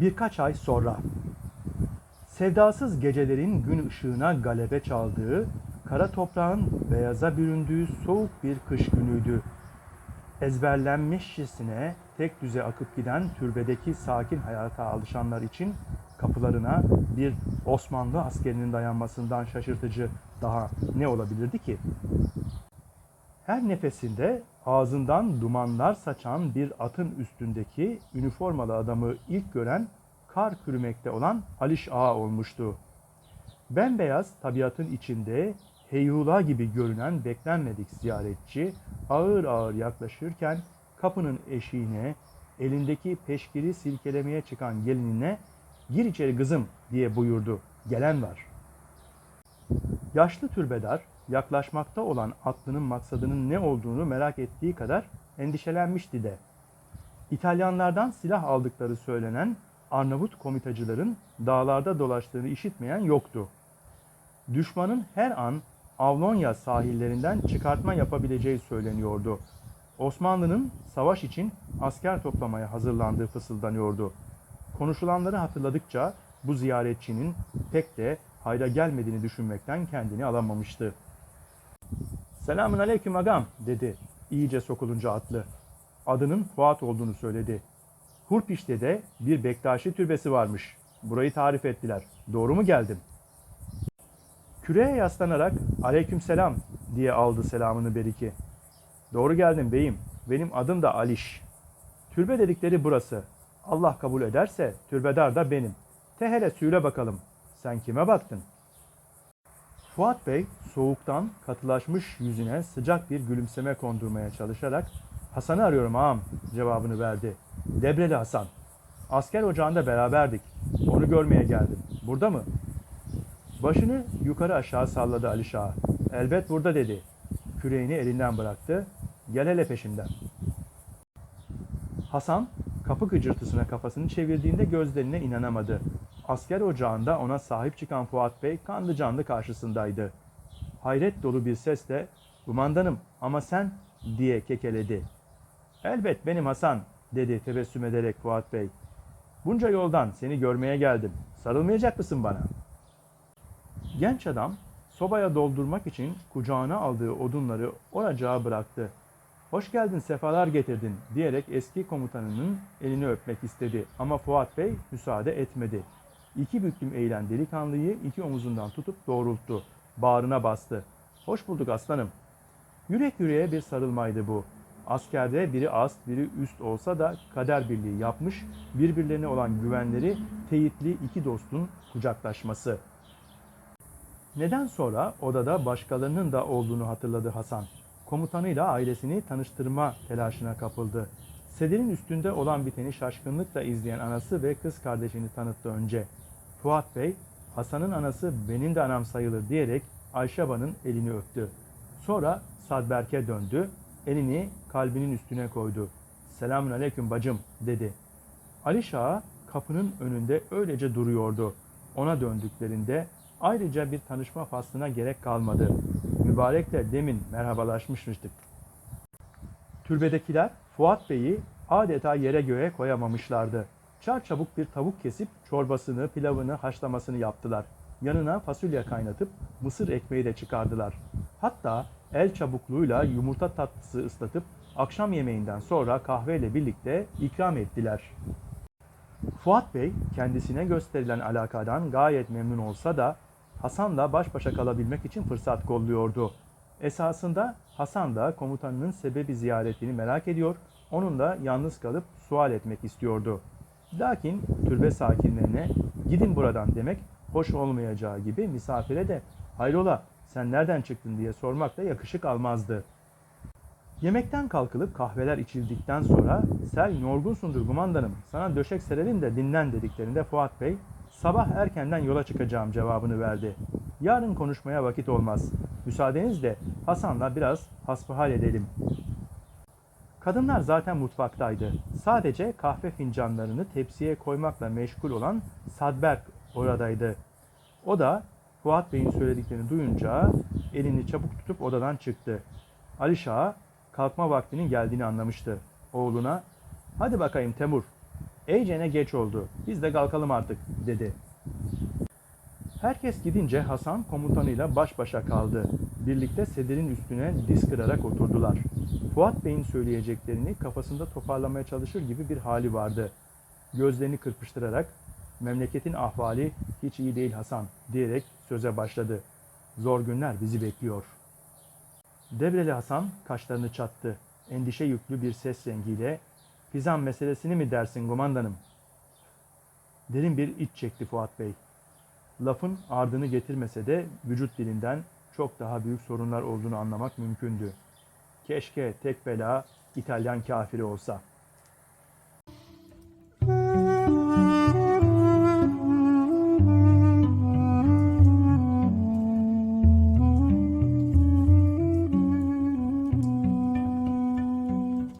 Birkaç ay sonra Sevdasız gecelerin gün ışığına galebe çaldığı, kara toprağın beyaza büründüğü soğuk bir kış günüydü. Ezberlenmişçesine tek düze akıp giden türbedeki sakin hayata alışanlar için kapılarına bir Osmanlı askerinin dayanmasından şaşırtıcı daha ne olabilirdi ki? Her nefesinde ağzından dumanlar saçan bir atın üstündeki üniformalı adamı ilk gören kar kürümekte olan Aliş Ağa olmuştu. Bembeyaz tabiatın içinde heyula gibi görünen beklenmedik ziyaretçi ağır ağır yaklaşırken kapının eşiğine elindeki peşkiri silkelemeye çıkan gelinine gir içeri kızım diye buyurdu. Gelen var. Yaşlı türbedar yaklaşmakta olan atlının maksadının ne olduğunu merak ettiği kadar endişelenmişti de. İtalyanlardan silah aldıkları söylenen Arnavut komitacıların dağlarda dolaştığını işitmeyen yoktu. Düşmanın her an Avlonya sahillerinden çıkartma yapabileceği söyleniyordu. Osmanlı'nın savaş için asker toplamaya hazırlandığı fısıldanıyordu. Konuşulanları hatırladıkça bu ziyaretçinin pek de hayra gelmediğini düşünmekten kendini alamamıştı. Selamün aleyküm agam dedi iyice sokulunca atlı. Adının Fuat olduğunu söyledi. Hurpiş'te de bir Bektaşi türbesi varmış. Burayı tarif ettiler. Doğru mu geldim? Küreye yaslanarak aleyküm selam diye aldı selamını Beriki. Doğru geldin beyim. Benim adım da Aliş. Türbe dedikleri burası. Allah kabul ederse türbedar da benim. Te hele söyle bakalım. Sen kime baktın? Fuat Bey soğuktan katılaşmış yüzüne sıcak bir gülümseme kondurmaya çalışarak Hasan'ı arıyorum ağam cevabını verdi. Debreli Hasan. Asker ocağında beraberdik. Onu görmeye geldim. Burada mı? Başını yukarı aşağı salladı Ali Şah. Elbet burada dedi. Küreğini elinden bıraktı. Gel hele peşimden. Hasan kapı gıcırtısına kafasını çevirdiğinde gözlerine inanamadı. Asker ocağında ona sahip çıkan Fuat Bey kanlı canlı karşısındaydı. Hayret dolu bir sesle "Kumandanım ama sen" diye kekeledi. "Elbet benim Hasan." dedi tebessüm ederek Fuat Bey. "Bunca yoldan seni görmeye geldim. Sarılmayacak mısın bana?" Genç adam sobaya doldurmak için kucağına aldığı odunları oracağa bıraktı. Hoş geldin, sefalar getirdin diyerek eski komutanının elini öpmek istedi ama Fuat Bey müsaade etmedi. İki büklüm eğilen delikanlıyı iki omuzundan tutup doğrulttu. Bağrına bastı. Hoş bulduk aslanım. Yürek yüreğe bir sarılmaydı bu. Askerde biri ast, biri üst olsa da kader birliği yapmış, birbirlerine olan güvenleri teyitli iki dostun kucaklaşması. Neden sonra odada başkalarının da olduğunu hatırladı Hasan. Komutanıyla ailesini tanıştırma telaşına kapıldı. Sedirin üstünde olan biteni şaşkınlıkla izleyen anası ve kız kardeşini tanıttı önce. Fuat Bey, Hasan'ın anası benim de anam sayılır diyerek Ayşeban'ın elini öptü. Sonra Sadberk'e döndü, elini kalbinin üstüne koydu. Selamun aleyküm bacım dedi. Ali Şah kapının önünde öylece duruyordu. Ona döndüklerinde ayrıca bir tanışma faslına gerek kalmadı. Mübarekle demin merhabalaşmışmıştık. Türbedekiler Fuat Bey'i adeta yere göğe koyamamışlardı. Çarçabuk bir tavuk kesip çorbasını, pilavını, haşlamasını yaptılar. Yanına fasulye kaynatıp mısır ekmeği de çıkardılar. Hatta el çabukluğuyla yumurta tatlısı ıslatıp akşam yemeğinden sonra kahveyle birlikte ikram ettiler. Fuat Bey kendisine gösterilen alakadan gayet memnun olsa da Hasan'la baş başa kalabilmek için fırsat kolluyordu. Esasında Hasan da komutanının sebebi ziyaretini merak ediyor, onunla yalnız kalıp sual etmek istiyordu. Lakin türbe sakinlerine gidin buradan demek hoş olmayacağı gibi misafire de hayrola sen nereden çıktın diye sormak da yakışık almazdı. Yemekten kalkılıp kahveler içildikten sonra sen yorgunsundur kumandanım sana döşek serelim de dinlen dediklerinde Fuat Bey sabah erkenden yola çıkacağım cevabını verdi. Yarın konuşmaya vakit olmaz. Müsaadenizle Hasan'la biraz hasbihal edelim. Kadınlar zaten mutfaktaydı. Sadece kahve fincanlarını tepsiye koymakla meşgul olan Sadberk oradaydı. O da Fuat Bey'in söylediklerini duyunca elini çabuk tutup odadan çıktı. Ali Şah kalkma vaktinin geldiğini anlamıştı. Oğluna hadi bakayım Temur Eycene geç oldu. Biz de kalkalım artık dedi. Herkes gidince Hasan komutanıyla baş başa kaldı. Birlikte sedirin üstüne diz kırarak oturdular. Fuat Bey'in söyleyeceklerini kafasında toparlamaya çalışır gibi bir hali vardı. Gözlerini kırpıştırarak memleketin ahvali hiç iyi değil Hasan diyerek söze başladı. Zor günler bizi bekliyor. Devreli Hasan kaşlarını çattı. Endişe yüklü bir ses rengiyle Fizan meselesini mi dersin kumandanım? Derin bir iç çekti Fuat Bey. Lafın ardını getirmese de vücut dilinden çok daha büyük sorunlar olduğunu anlamak mümkündü. Keşke tek bela İtalyan kafiri olsa.''